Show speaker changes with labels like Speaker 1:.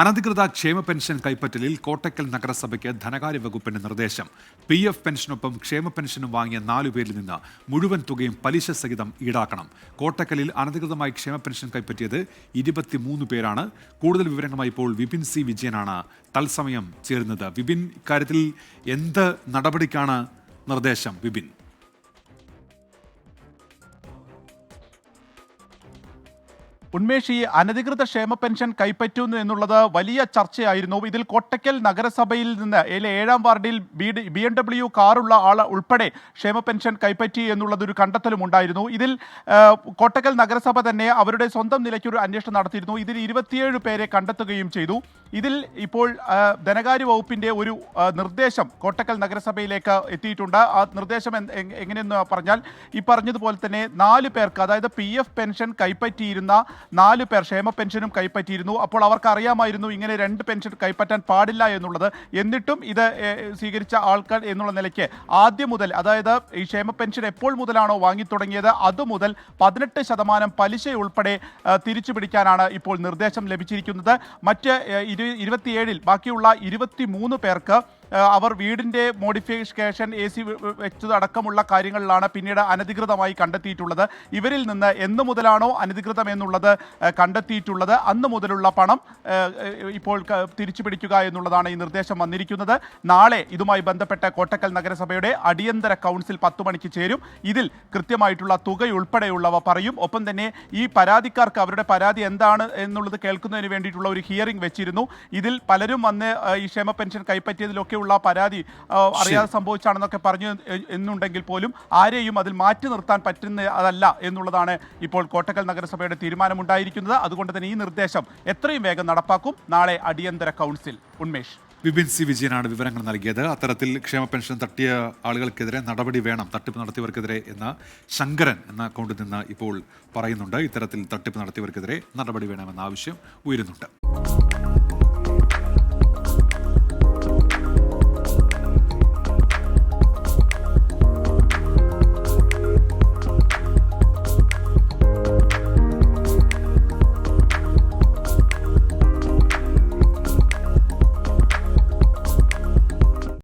Speaker 1: അനധികൃത ക്ഷേമ പെൻഷൻ കൈപ്പറ്റലിൽ കോട്ടക്കൽ നഗരസഭയ്ക്ക് ധനകാര്യ വകുപ്പിന്റെ നിർദ്ദേശം. പി എഫ് പെൻഷനൊപ്പം ക്ഷേമ പെൻഷനും വാങ്ങിയ നാലു പേരിൽ നിന്ന് മുഴുവൻ തുകയും പലിശ സഹിതം ഈടാക്കണം. കോട്ടക്കലിൽ അനധികൃതമായി ക്ഷേമ പെൻഷൻ കൈപ്പറ്റിയത് ഇരുപത്തിമൂന്ന് പേരാണ്. കൂടുതൽ വിവരങ്ങളുമായി ഇപ്പോൾ വിപിൻ സി വിജയനാണ് തത്സമയം ചേരുന്നത്. വിപിൻ ഇക്കാര്യത്തിൽ എന്ത് നടപടിക്കാണ് നിർദ്ദേശം? വിപിൻ.
Speaker 2: ഉന്മേഷ് അനധികൃത ക്ഷേമ പെൻഷൻ കൈപ്പറ്റുന്നു എന്നുള്ളത് വലിയ ചർച്ചയായിരുന്നു. ഇതിൽ കോട്ടക്കൽ നഗരസഭയിൽ നിന്ന് ഏഴാം വാർഡിൽ ബി ബി എം ഡബ്ല്യു കാറുള്ള ആൾ ഉൾപ്പെടെ ക്ഷേമ പെൻഷൻ കൈപ്പറ്റി എന്നുള്ളതൊരു കണ്ടെത്തലും ഉണ്ടായിരുന്നു. ഇതിൽ കോട്ടക്കൽ നഗരസഭ തന്നെ അവരുടെ സ്വന്തം നിലയ്ക്ക് ഒരു അന്വേഷണം നടത്തിയിരുന്നു. ഇതിൽ ഇരുപത്തിയേഴ് പേരെ കണ്ടെത്തുകയും ചെയ്തു. ഇതിൽ ഇപ്പോൾ ധനകാര്യ വകുപ്പിന്റെ ഒരു നിർദ്ദേശം കോട്ടക്കൽ നഗരസഭയിലേക്ക് എത്തിയിട്ടുണ്ട്. ആ നിർദ്ദേശം എങ്ങനെയെന്ന് പറഞ്ഞാൽ ഈ പറഞ്ഞതുപോലെ തന്നെ നാല് പേർക്ക് അതായത് പി പെൻഷൻ കൈപ്പറ്റിയിരുന്ന നാല് പേർ ക്ഷേമ പെൻഷനും കൈപ്പറ്റിയിരുന്നു. അപ്പോൾ അവർക്ക് അറിയാമായിരുന്നു ഇങ്ങനെ രണ്ട് പെൻഷൻ കൈപ്പറ്റാൻ പാടില്ല എന്നുള്ളത്. എന്നിട്ടും ഇത് സ്വീകരിച്ച ആൾക്കാർ എന്നുള്ള നിലയ്ക്ക് ആദ്യം മുതൽ അതായത് ഈ ക്ഷേമ പെൻഷൻ എപ്പോൾ മുതലാണോ വാങ്ങി തുടങ്ങിയത് അതുമുതൽ പതിനെട്ട് ശതമാനം പലിശ ഉൾപ്പെടെ തിരിച്ചു പിടിക്കാനാണ് ഇപ്പോൾ നിർദ്ദേശം ലഭിച്ചിരിക്കുന്നത്. മറ്റ് ഇരുപത്തിയേഴിൽ ബാക്കിയുള്ള ഇരുപത്തി മൂന്ന് പേർക്ക് അവർ വീടിന്റെ മോഡിഫിക്കേഷൻ എ സി വെച്ചത് അടക്കമുള്ള കാര്യങ്ങളിലാണ് പിന്നീട് അനധികൃതമായി കണ്ടെത്തിയിട്ടുള്ളത്. ഇവരിൽ നിന്ന് എന്ന് മുതലാണോ അനധികൃതം എന്നുള്ളത് കണ്ടെത്തിയിട്ടുള്ളത് അന്ന് മുതലുള്ള പണം ഇപ്പോൾ തിരിച്ചു പിടിക്കുക എന്നുള്ളതാണ് ഈ നിർദ്ദേശം വന്നിരിക്കുന്നത്. നാളെ ഇതുമായി ബന്ധപ്പെട്ട കോട്ടക്കൽ നഗരസഭയുടെ അടിയന്തര കൗൺസിൽ പത്തു മണിക്ക് ചേരും. ഇതിൽ കൃത്യമായിട്ടുള്ള തുകയുൾപ്പെടെയുള്ളവ പറയും. ഒപ്പം തന്നെ ഈ പരാതിക്കാർക്ക് അവരുടെ പരാതി എന്താണ് എന്നുള്ളത് കേൾക്കുന്നതിന് വേണ്ടിയിട്ടുള്ള ഒരു ഹിയറിംഗ് വെച്ചിരുന്നു. ഇതിൽ പലരും വന്ന് ഈ ക്ഷേമ പെൻഷൻ കൈപ്പറ്റിയതിലൊക്കെയുള്ള പരാതി അറിയാതെ സംഭവിച്ചാണെന്നൊക്കെ പറഞ്ഞു എന്നുണ്ടെങ്കിൽ പോലും ആരെയും അതിൽ മാറ്റി നിർത്താൻ പറ്റുന്ന അതല്ല എന്നുള്ളതാണ് ഇപ്പോൾ കോട്ടക്കൽ നഗരസഭയുടെ തീരുമാനമുണ്ടായിരിക്കുന്നത്. അതുകൊണ്ട് തന്നെ ഈ നിർദ്ദേശം എത്രയും വേഗം നടപ്പാക്കും. നാളെ അടിയന്തര കൗൺസിൽ. ഉന്മേഷ്.
Speaker 1: വിപിൻ സി വിജയനാണ് വിവരങ്ങൾ നൽകിയത്. അത്തരത്തിൽ ക്ഷേമ പെൻഷൻ തട്ടിയ ആളുകൾക്കെതിരെ നടപടി വേണം തട്ടിപ്പ് നടത്തിയവർക്കെതിരെ എന്ന ശങ്കരൻ എന്ന അക്കൗണ്ടിൽ നിന്ന് ഇപ്പോൾ പറയുന്നുണ്ട്. ഇത്തരത്തിൽ തട്ടിപ്പ് നടത്തിയവർക്കെതിരെ നടപടി വേണമെന്ന ആവശ്യം ഉയരുന്നുണ്ട്.